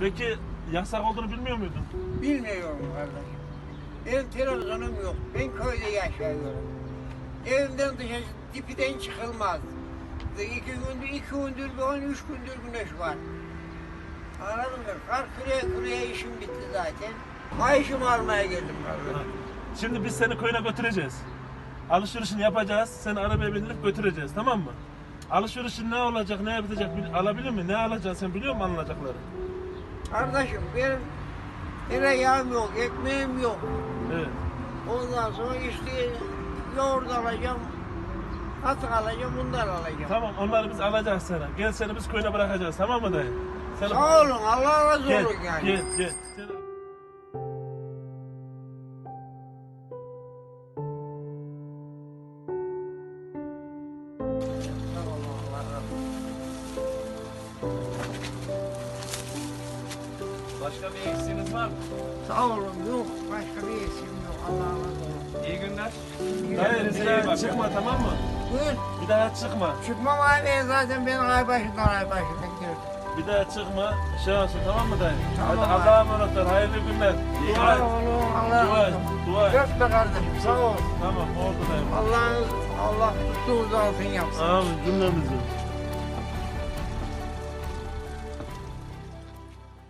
Peki yasak olduğunu bilmiyor muydun? Bilmiyorum kardeşim. Benim televizyonum yok. Ben köyde yaşıyorum. Evimden dışarı dipiden çıkılmaz. İki gündür, iki gündür, bir on üç gündür güneş var. Anladın mı? Kar küreye küreye işim bitti zaten. Maaşımı almaya geldim kardeşim. Şimdi biz seni köyüne götüreceğiz. Alışverişini yapacağız. Seni arabaya bindirip götüreceğiz tamam mı? Alışverişin ne olacak, ne bil- alabilir mi? Ne alacaksın sen biliyor musun alınacakları? Kardeşim benim tereyağım yok, ekmeğim yok. Evet. Ondan sonra işte yoğurt alacağım, katık alacağım, bundan alacağım. Tamam onları biz alacağız sana. Gel seni biz köyüne bırakacağız tamam mı dayı? Seni... Sağ olun, Allah razı Gel, olsun yani. gel, gel. Seni- Başka bir eksiğiniz var mı? Sağ olun, yok. Başka bir eksiğim yok. Allah razı olsun. İyi günler. Dayı daha bakın. çıkma tamam mı? Buyur. Bir daha çıkma. Çıkmam abi zaten ben ay başından ay başından gidiyorum. Bir daha çıkma. Şey olsun tamam mı dayı? Tamam Hadi. Allah'a emanet ol. Hayırlı günler. İyi Dua et. olun, Allah Dua et. razı olsun. Dua et. Be kardeşim, sağ ol. Tamam oldu dayı. Allah'ın Allah tuttuğunuz altın yapsın. Amin cümlemizi.